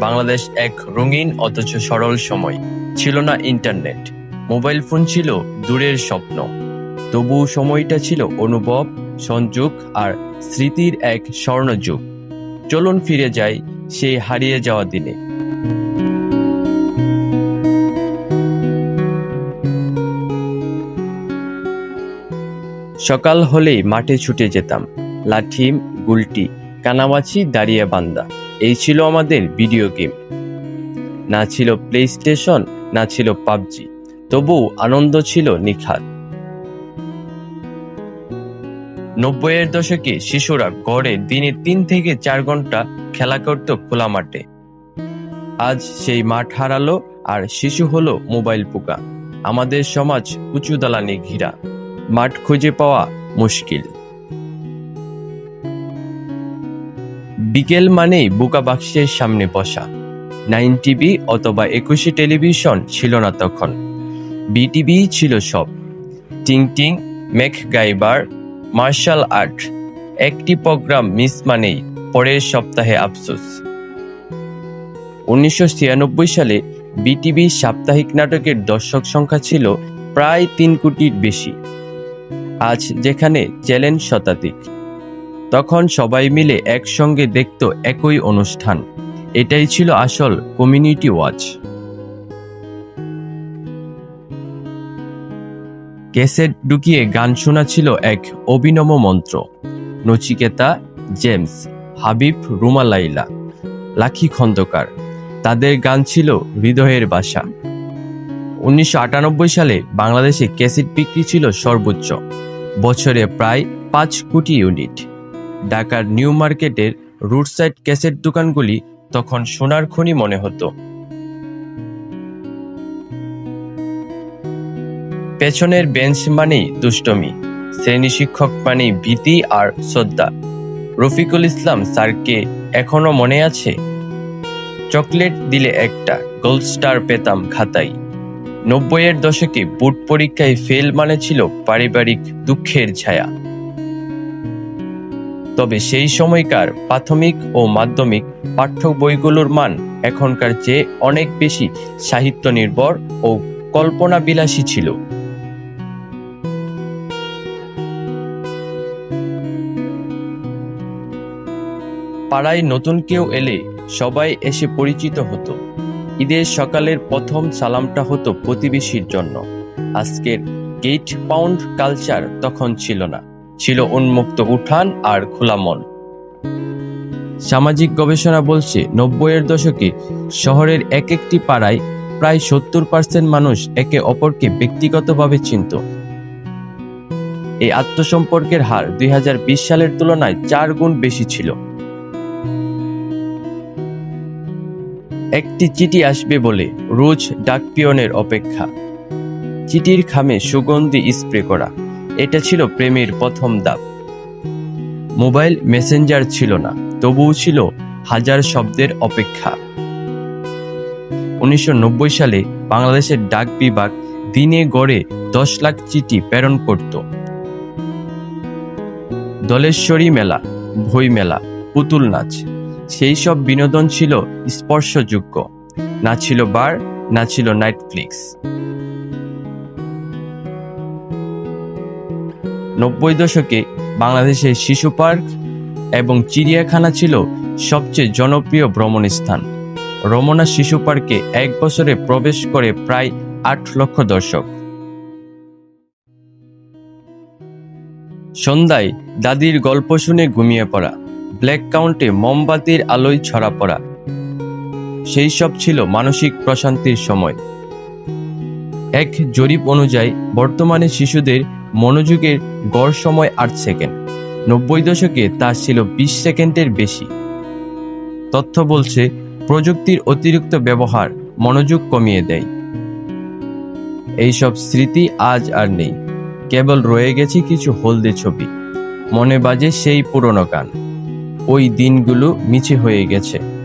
বাংলাদেশ এক রঙিন অথচ সরল সময়। ছিল না ইন্টারনেট, মোবাইল ফোন ছিল দূরের স্বপ্ন। তবু সময়টা ছিল অনুভব, সংযোগ আর স্মৃতির এক স্বর্ণযুগ। চলুন ফিরে যাই সেই হারিয়ে যাওয়া দিনে। সকাল হলেই মাঠে ছুটে যেতাম। লাঠিম, গুলটি, কানামাছি দাঁড়িয়ে বান্দা এই ছিল আমাদের ভিডিও গেম না ছিল প্লে স্টেশন না ছিল পাবজি। তবু আনন্দ ছিল নিখাত। নব্বইয়ের দশকে শিশুরা গড়ে দিনে তিন থেকে চার ঘণ্টা খেলা করত খোলা মাঠে। আজ সেই মাঠ হারালো আর শিশু হলো মোবাইল পোকা। আমাদের সমাজ উঁচু দালানে ঘিরা। মাঠ খুঁজে পাওয়া মুশকিল। বিকেল মানেই বোকা বাক্সের সামনে বসা। নাইন টিভি অথবা একুশে টেলিভিশন ছিল না তখন। বিটিভি ছিল সব। টিং টিং মেক গাইবার, মার্শাল আর্ট। একটি প্রোগ্রাম মিস মানেই পরের সপ্তাহে আফসোস। উনিশশো ছিয়ানব্বই সালে বিটিভি সাপ্তাহিক নাটকের দর্শক সংখ্যা ছিল প্রায় তিন কোটির বেশি। আজ যেখানে চ্যালেঞ্জ শতাধিক। তখন সবাই মিলে একসঙ্গে দেখত একই অনুষ্ঠান। এটাই ছিল আসল কমিউনিটি ওয়াচ ক্যাসেট ঢুকিয়ে গান শোনা ছিল এক অভিনব মন্ত্র। নচিকেতা, জেমস, হাবিব, রুমা, লাইলা লাখি খন্দকার, তাদের গান ছিল হৃদয়ের বাসা। উনিশশো আটানব্বই সালে বাংলাদেশে ক্যাসেট বিক্রি ছিল সর্বোচ্চ, বছরে প্রায় পাঁচ কোটি ইউনিট। ঢাকার নিউ মার্কেটের রুটসাইড ক্যাসেট দোকানগুলি তখন সোনার খনি মনে হতো। পেছনের বেঞ্চ মানেই দুষ্টমি, শ্রেণি শিক্ষক মানেই ভীতি আর শ্রদ্ধা। রফিকুল ইসলাম স্যারকে এখনও মনে আছে? চকলেট দিলে একটা, গোল্ড স্টার পেতাম খাতাই নব্বইয়ের দশকে বুট পরীক্ষায় ফেল মানে ছিল পারিবারিক দুঃখের ছায়া। তবে সেই সময়কার প্রাথমিক ও মাধ্যমিক পাঠ্য বইগুলোর মান এখনকার চেয়ে অনেক বেশি সাহিত্য নির্ভর ও কল্পনা বিলাসী ছিল। পাড়ায় নতুন কেউ এলে সবাই এসে পরিচিত হতো। ঈদের সকালের প্রথম সালামটা হতো প্রতিবেশীর জন্য। আজকের গেট পাউন্ড কালচার তখন ছিল না। ছিল উন্মুক্ত উঠান আর খোলা মন। সামাজিক গবেষণা বলছে, নব্বইয়ের দশকে শহরের এক একটি পাড়ায় প্রায় সত্তর পার্সেন্ট মানুষ একে অপরকে ব্যক্তিগতভাবে চিনত। এই আত্মসম্পর্কের হার দুই হাজার বিশ সালের তুলনায় চার গুণ বেশি ছিল। একটি চিঠি আসবে বলে রোজ ডাক পিয়নের অপেক্ষা। চিঠির খামে সুগন্ধি স্প্রে করা। এটা ছিল প্রেমের প্রথম দাব মোবাইল মেসেঞ্জার ছিল না, তবুও ছিল হাজার শব্দের অপেক্ষা। উনিশশো নব্বই সালে বাংলাদেশের ডাক বিভাগ দিনে গড়ে দশ লাখ চিঠি প্রেরণ করত। দলেশ্বরী মেলা, ভই মেলা, পুতুল নাচ, সেই সব বিনোদন ছিল স্পর্শযোগ্য। না ছিল বার, না ছিল নাইটফ্লিক্স নব্বই দশকে বাংলাদেশের শিশু পার্ক এবং চিড়িয়াখানা ছিল সবচেয়ে জনপ্রিয় ভ্রমণ স্থান রমনা শিশু পার্কে এক বছরে প্রবেশ করে প্রায় আট লক্ষ দর্শক। সন্ধ্যায় দাদির গল্প শুনে ঘুমিয়ে পড়া, ব্ল্যাক কাউন্টে মোমবাতির আলোয় ছড়া পড়া। সেই সব ছিল মানসিক প্রশান্তির সময়। এক জরিপ অনুযায়ী বর্তমানে শিশুদের মনোযোগের গড় সময় আট সেকেন্ড। নব্বই দশকে তা ছিল বিশ সেকেন্ডের বেশি। তথ্য বলছে, প্রযুক্তির অতিরিক্ত ব্যবহার মনোযোগ কমিয়ে দেয়। এইসব স্মৃতি আজ আর নেই। কেবল রয়ে গেছে কিছু হলদে ছবি। মনে বাজে সেই পুরনো গান। ওই দিনগুলো মিছে হয়ে গেছে।